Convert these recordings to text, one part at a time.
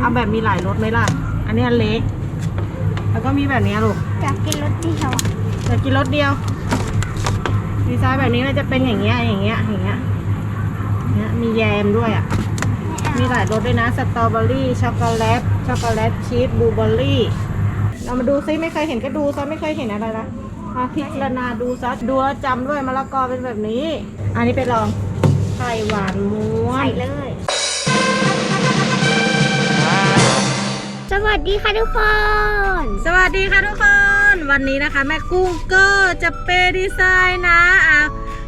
เอาแบบมีหลายรสไหมล่ะ อันนี้อันเล็ก แล้วก็มีแบบนี้ลูกอยากกินรสเดียวอะจะกินรสเดียว ดีไซน์แบบนี้มันจะเป็นอย่างเงี้ย อย่างเงี้ย อย่างเงี้ยเนี่ยมีแยมด้วยอะ มีหลายรสด้วยนะ สตรอเบอรี่ ช็อกโกแลต ช็อกโกแลตชีส บลูเบอร์รี่ เรามาดูซิไม่เคยเห็นก็ดูซะไม่เคยเห็นอะไรละมาพิจารณาดูซะดูแล้วจำด้วยมะละกอเป็นแบบนี้ อันนี้ไปลองไข่หวานม้วใส่นเลย วัสดีค่ะทุกคน สวัสดีค่ะทุกคน วันนี้นะคะ แม่กุ้งก็จะเปดีไซน์นะอะ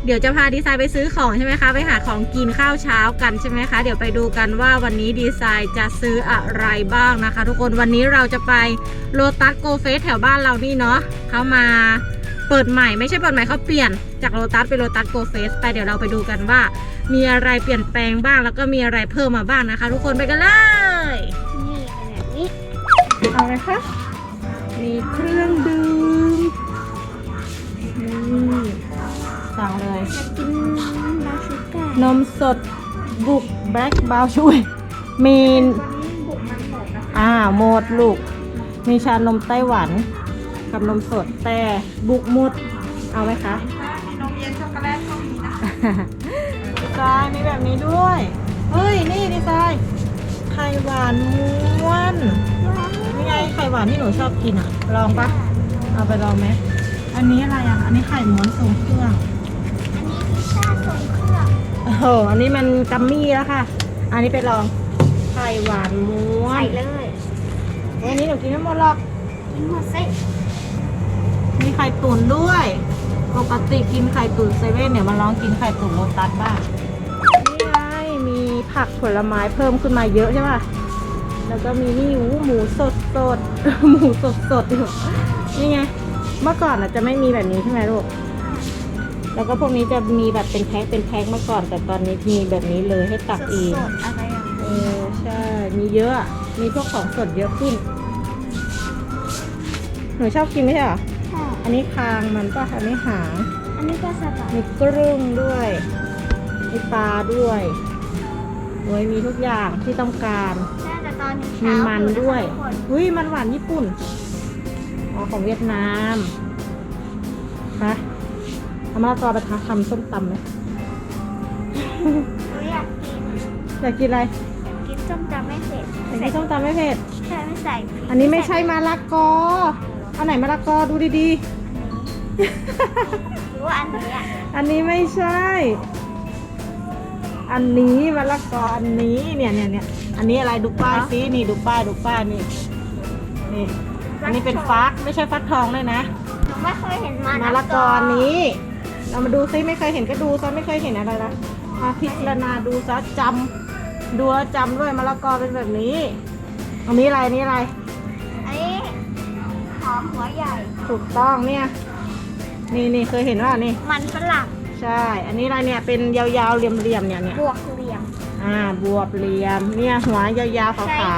เดี๋ยวจะพาดีไซน์ไปซื้อของใช่ไหมคะ ไปหาของกินข้าวเช้ากันใช่ไหมคะ เดี๋ยวไปดูกันว่าวันนี้ดีไซน์จะซื้ออะไรบ้างนะคะ ทุกคนวันนี้เราจะไปโลตัสโกเฟสแถวบ้านเรานี่เนาะเขามาเปิดใหม่ไม่ใช่เปิดใหม่เขาเปลี่ยนจากโลตัสไปโลตัสโกเฟสไปเดี๋ยวเราไปดูกันว่า มีอะไรเปลี่ยนแปลงบ้างแล้วก็มีอะไรเพิ่มมาบ้างนะคะ ทุกคนไปกันเลย เอาเลยคะมีเครื่องดื่มนี่สั่งเลยอยากกินน้ำชูการ์นมสดบุกแบล็กบาวช่วย มีวันนี้บุกมันหมดนะอ่าหมดลูก มีชานมไต้หวัน กับนมสดแต่บุกหมด เอาไหมคะ มีนมเย็นช็อกโกแลตก็มีนะดีไซน์มีแบบนี้ด้วย เฮ้ย นี่ดีไซน์ไข่หวานม้วนนี่ ไงไข่หวานที่หนูชอบกินอะ ลองปะเอาไปลองไหมอันนี้อะไรอะ อันนี้ไข่ม้วนทรงเครื่อง อันนี้พิซซ่าทรงเครื่องโอ้โห อันนี้มันกัมมี่แล้วค่ะ อันนี้ไปลอง ไข่หวานม้วใส่นเลยอันนี้หนูกินไม่หมดหรอก กินหมดสิมีไข่ตุ๋นด้วย ปกติกินไข่ตุ๋นเซเว่นเนี่ยมาลองกินไข่ตุ๋นโลตัสบ้าง นี่ไงมีผักผลไม้เพิ่มขึ้นมาเยอะใช่ป่ะ แล้วก็มีนี่หูหมูสดสดๆหมูสดสดๆอยู่นี่ไงเมื่อก่อนอะจะไม่มีแบบนี้ใช่ไหมลูกแล้วก็พวกนี้จะมีแบบเป็นแพ็คเป็นแพ็คเมื่อก่อน แต่ตอนนี้มีแบบนี้เลยให้ตักเองสดๆอะไรอย่างเอนี้อใช่ มีเยอะอะมีพวกของสดเยอะขึ้นหนูชอบกินไม่ใช่เหรอใช่อันนี้คางมันก็อันนี้หางอันนี้ก็สบายมีกรึ้งด้วยมีปลาด้วยโอ้ยมีทุกอย่างที่ต้องการน่าจะ ตอนมีเช้ามันอด้วยนะคะทุกคนอุ้ยมันหวานญี่ปุ่น อ๋อของเวียดนามไปเอามะละกอไปทำทำส้มตำไหมหนูอยากกิน อยากกินอะไร อยากกินส้มตำไม่เผ็ดอยากกินส้มตำไม่เผ็ด ใช่ไม่ใส่พริกอันนี้ไม่ใช่มะละกอ อันไหนมะละกอดูดีหรือว่าอันนี้อะๆอันนี้ไม่ใช่ อันนี้มะละกออันนี้เนี่ยเนี่ยเนี่ย อันนี้อะไรดูป้ายซินี่ดูป้ายดูป้ายนี่นี่ อันนี้เป็นฟักไม่ใช่ฟักทองเลยนะหนูไม่เคยเห็นมันมะละกออันนี้ เรามาดูซิไม่เคยเห็นก็ดูซะไม่เคยเห็นอะไรละมาพิจารณาดูซะจำดูแล้วจำด้วยมะละกอเป็นแบบนี้ อันนี้อะไรอันนี้อะไรอันนี้หอมหัวใหญ่ ถูกต้องเนี่ยนี่นี่เคยเห็นว่านี่ มันฝรั่งใช่ อันนี้อะไรเนี่ยเป็นยาวๆเหลี่ยมๆเนี่ยเนี่ยบวกเหลี่ยม อ่าบวบเหลี่ยม เนี่ยหัวยาวๆขใช้าวเท้า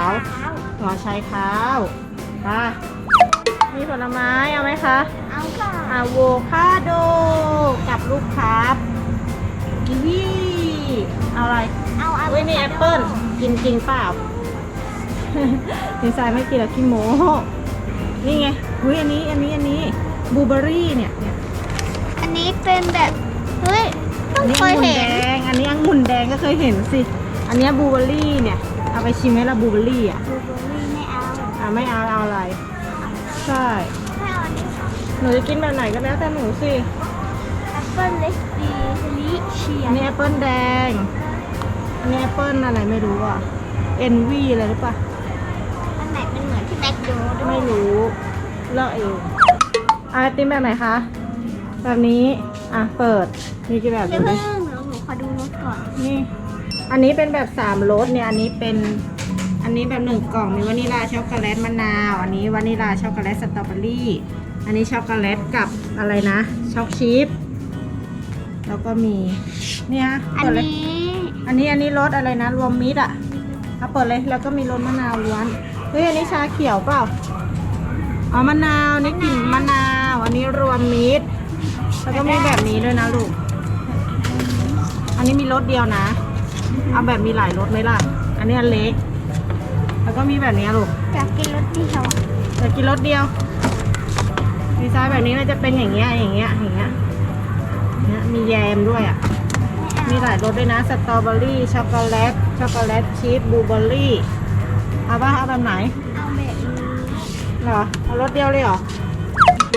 ๆหัวไชเท้าไปมีผลไม้เอาไหมคะเอาค่ะอะโวคาโดกับลูกครับกีวีเอาอะไรเอาอะเว้ยนี่แอปเปิ้ลกินจริงเปล่าดีไซน์ไม่กินแล้วขี้โม้นี่ไงอุ้ยอันนี้อันนี้อันนี้บลูเบอร์รี่เนี่ยเนี่ย อันนี้เป็นแบบ เฮ้ย เพิ่อังนนี้เคองุ่นยเห็แดนงอันนี้องุ่นแดงก็เคยเห็นสิ อันเนี้ยบลูเบอร์รี่เนี่ย เอาไปชิมไหมล่ะบลูเบอร์รี่อะ บลูเบอร์รี่ไม่เอาอะไม่เอาเอาอะไร ใช่ ไม่เอาอันนี้หนูจะกินแบบไหนก็แล้วแต่หนูสิแอปเปิ้ลเลสปีลิเชียอันนี้แอปเปิลแดง อันนี้แอปเปิลอะไรไม่รู้อะ เอ็นวีอะไรหรือเปล่า อันไหนเป็นเหมือนที่แม็กโดนัลไม่ด์รู้เลือกเองเอาไอติมแบบไหนคะ แบบนี้ อะเปิดมีกี่แบบเดี๋ดูยวดิเพิ่งหนูหนูขอดูรสก่อนนี่ อันนี้เป็นแบบสามรสเนี่ยอันนี้เป็น อันนี้แบบหนึ่งกล่องมีวานิลาช็อกโกแลตมะนาว อันนี้วานิลาช็อกโกแลตสตรอเบอรี่ อันนี้ช็อกโกแลตกับอะไรนะช็อกชีสแล้วก็มีเนี่ยอันเปิดเลยนี้อันนี้อันนี้รสอะไรนะรวมมิตรอะเอาเปิดเลยแล้วก็มีรสมะนาวล้วนเฮ้ยอันนี้ชาเขียวเปล่าอ๋อมะนาวนี่กลิ่นมะนาว อันนี้รวมมิตร แล้วก็มีแบบนี้ด้วยนะลูก อันนี้มีรสเดียวนะ เอาแบบมีหลายรสไหมล่ะ อันนี้อันเล็ก แล้วก็มีแบบนี้ลูกอยากกินรสเดียวเดี๋ยวกินรสเดียว ดีไซน์แบบนี้มันจะเป็นอย่างเงี้ย อย่างเงี้ย อย่างเงี้ยเนี่ยมีแยมด้วยอะ มีหลายรสด้วยนะ สตรอเบอรี่ ช็อกโกแลต ช็อกโกแลตชีส บลูเบอร์รี่ เอาป่ะเอาแบบไหน เอาแบบนี้เหรอ เอารสเดียวเลยเหรอ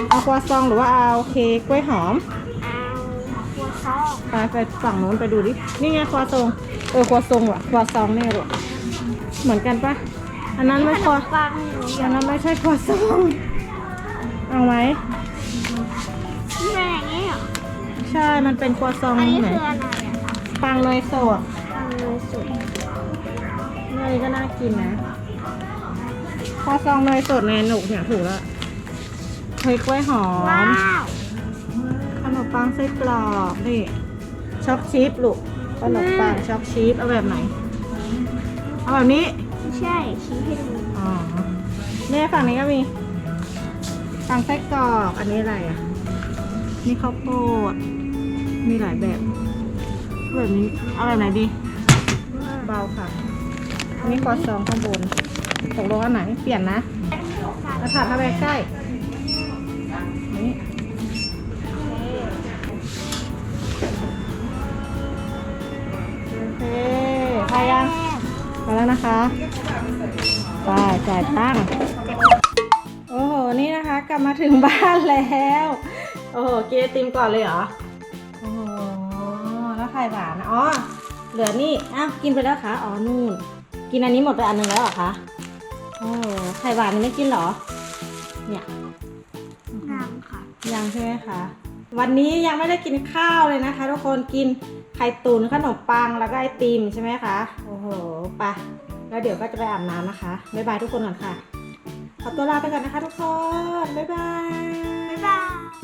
เอาครัวซองหรือว่าเอาเค้กกล้วยหอมเอาหัวซองไปไปฝั่งโน้นไปดูดิ นี่ไงครัวซอง เออครัวซองว่ะครัวซองเนี่ยลูกเหมือนกันปะอันนั้นไม่ครัวปังหนูออัยานกนั้นไม่ใช่ครัวซอง เอาไหม นี่อะไรอย่างเงี้ยเหรอใช่ มันเป็นครัวซองอันนี้ไหนคืออะไรอะคะปังเนยสดปังเลยสุดเนยก็น่ากินนะครัวซองเนยสดในหนุกเนี่ยถูกแล้ว เค้กกล้วยหอว้าม วขนมปังไส้กรอกนี่ช็อกชีสลูกขนมปังช็อกชีสเอาแบบไหน เอาแบบนี้ ไม่ใช่ชี้ให้ดูอ๋อเนี่ยฝั่งนี้ก็มีปังไส้กรอกอันนี้อะไรอะ นี่ข้าวโพด มีหลายแบบแบบนี้เอาแบบไหนดี เบาค่ะ อันนี้คอซองข้างบนตกลงอันไหนเปลี่ยนนะแล้วถัดเข้าไปใกล้ ไปแล้วนะคะไปจ่ายตังค์โอ้โห นี่นะคะ กลับมาถึงบ้านแล้ว โอ้โหกินไอติมก่อนเลยเหรอ โอ้โห แล้วไข่หวานนะอ๋อ เหลือนี่ อ้าว กินไปแล้วคะอ๋อ นู่น กินอันนี้หมดไปอันหนึงแล้วเหรอคะ โอ้โหไข่หวานนี่ไม่กินเหรอ เนี่ยน้ำค่ะ ยังใช่ไหมคะ วันนี้ยังไม่ได้กินข้าวเลยนะคะ ทุกคน กิน ไข่ตุ๋นขนมปังแล้วก็ไอติมใช่ไหมคะ โอ้โหไปะแล้วเดี๋ยวก็จะไปอาบน้ำนะคะ บ๊ายบายทุกคนก่อนค่ะ ขอตัวลาไปก่อนนะคะทุกคน บ๊ายบาย บ๊ายบาย